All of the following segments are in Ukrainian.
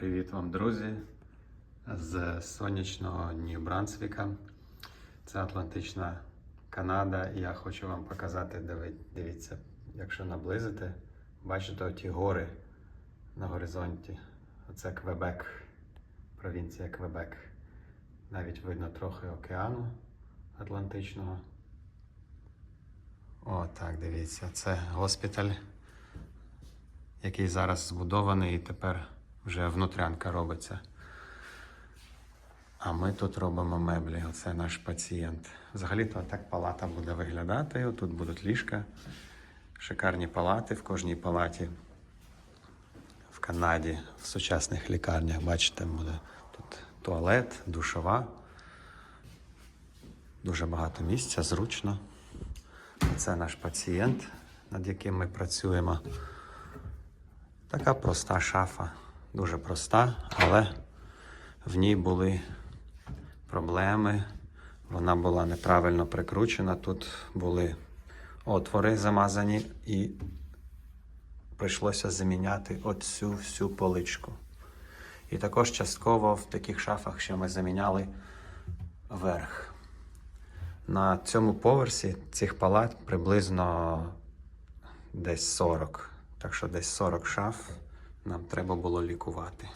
Привіт вам, друзі, з сонячного Нью-Брансвіка. Це Атлантична Канада. І я хочу вам показати, дивіться, якщо наблизити, бачите оті гори на горизонті. Оце Квебек, провінція Квебек. Навіть видно трохи океану Атлантичного. О, так, дивіться, це госпіталь який зараз збудований і тепер вже внутрянка робиться. А ми тут робимо меблі. Оце наш пацієнт. Взагалі-то так палата буде виглядати. Тут будуть ліжка, шикарні палати в кожній палаті. В Канаді, в сучасних лікарнях, бачите, буде тут туалет, душова. Дуже багато місця, зручно. Це наш пацієнт, над яким ми працюємо. Така проста шафа, дуже проста, але в ній були проблеми. Вона була неправильно прикручена. Тут були отвори замазані і прийшлося заміняти оцю всю поличку. І також частково в таких шафах ще ми заміняли верх. На цьому поверсі цих палат приблизно десь 40. Так що десь 40 шаф нам треба було лікувати.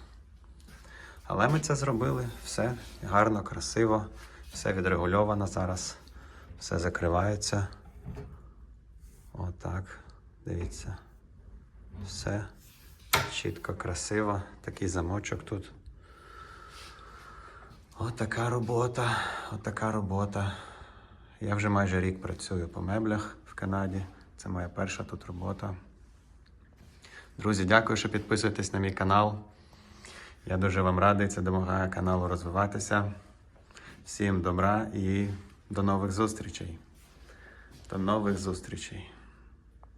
Але ми це зробили. Все гарно, красиво, все відрегульовано зараз. Все закривається. Отак. Дивіться. Все чітко, красиво. Такий замочок тут. Отака робота. Отака робота. Я вже майже рік працюю по меблях в Канаді. Це моя перша тут робота. Друзі, дякую, що підписуєтесь на мій канал. Я дуже вам радий, це допомагає каналу розвиватися. Всім добра і до нових зустрічей. До нових зустрічей.